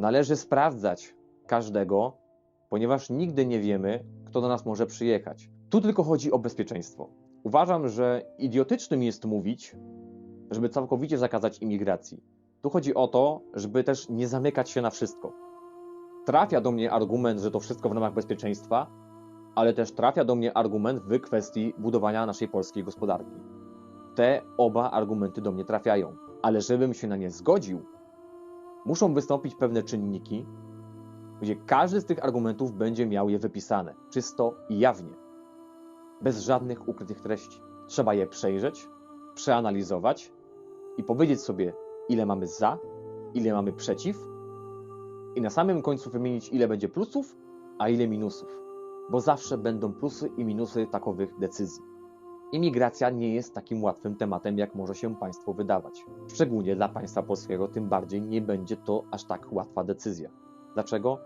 Należy sprawdzać każdego, ponieważ nigdy nie wiemy, kto do nas może przyjechać. Tu tylko chodzi o bezpieczeństwo. Uważam, że idiotycznym jest mówić, żeby całkowicie zakazać imigracji. Tu chodzi o to, żeby też nie zamykać się na wszystko. Trafia do mnie argument, że to wszystko w ramach bezpieczeństwa, ale też trafia do mnie argument w kwestii budowania naszej polskiej gospodarki. Te oba argumenty do mnie trafiają, ale żebym się na nie zgodził, muszą wystąpić pewne czynniki, gdzie każdy z tych argumentów będzie miał je wypisane, czysto i jawnie, bez żadnych ukrytych treści. Trzeba je przejrzeć, przeanalizować i powiedzieć sobie, ile mamy za, ile mamy przeciw, i na samym końcu wymienić, ile będzie plusów, a ile minusów, bo zawsze będą plusy i minusy takowych decyzji. Imigracja nie jest takim łatwym tematem, jak może się Państwu wydawać. Szczególnie dla państwa polskiego, tym bardziej nie będzie to aż tak łatwa decyzja. Dlaczego?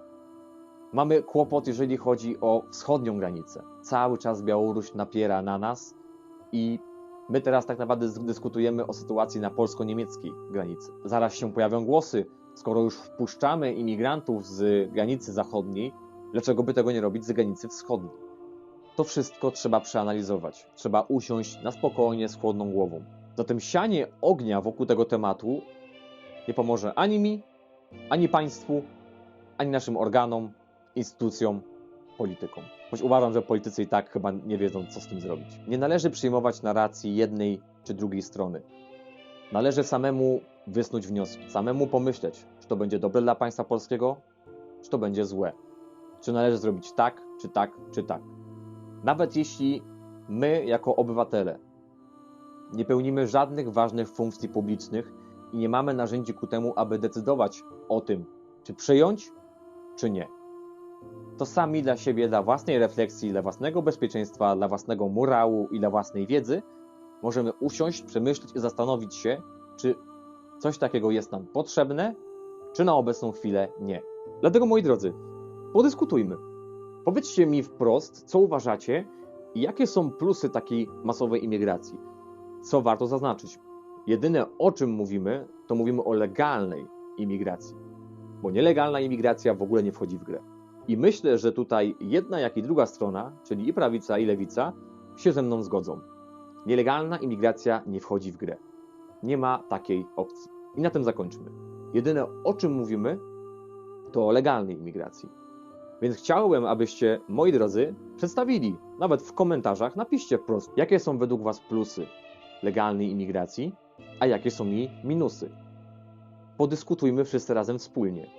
Mamy kłopot, jeżeli chodzi o wschodnią granicę. Cały czas Białoruś napiera na nas i my teraz tak naprawdę dyskutujemy o sytuacji na polsko-niemieckiej granicy. Zaraz się pojawią głosy, skoro już wpuszczamy imigrantów z granicy zachodniej, dlaczego by tego nie robić z granicy wschodniej? To wszystko trzeba przeanalizować. Trzeba usiąść na spokojnie, z chłodną głową. Zatem sianie ognia wokół tego tematu nie pomoże ani mi, ani państwu, ani naszym organom, instytucjom, politykom. Choć uważam, że politycy i tak chyba nie wiedzą, co z tym zrobić. Nie należy przyjmować narracji jednej czy drugiej strony. Należy samemu wysnuć wnioski, samemu pomyśleć, czy to będzie dobre dla państwa polskiego, czy to będzie złe. Czy należy zrobić tak, czy tak, czy tak. Nawet jeśli my, jako obywatele, nie pełnimy żadnych ważnych funkcji publicznych i nie mamy narzędzi ku temu, aby decydować o tym, czy przyjąć, czy nie. To sami dla siebie, dla własnej refleksji, dla własnego bezpieczeństwa, dla własnego morału i dla własnej wiedzy możemy usiąść, przemyśleć i zastanowić się, czy coś takiego jest nam potrzebne, czy na obecną chwilę nie. Dlatego, moi drodzy, podyskutujmy. Powiedzcie mi wprost, co uważacie i jakie są plusy takiej masowej imigracji. Co warto zaznaczyć? Jedyne o czym mówimy, to mówimy o legalnej imigracji, bo nielegalna imigracja w ogóle nie wchodzi w grę. I myślę, że tutaj jedna, jak i druga strona, czyli i prawica, i lewica, się ze mną zgodzą. Nielegalna imigracja nie wchodzi w grę. Nie ma takiej opcji. I na tym zakończymy. Jedyne o czym mówimy, to o legalnej imigracji. Więc chciałbym, abyście, moi drodzy, przedstawili, nawet w komentarzach, napiszcie wprost, jakie są według Was plusy legalnej imigracji, a jakie są jej minusy. Podyskutujmy wszyscy razem wspólnie.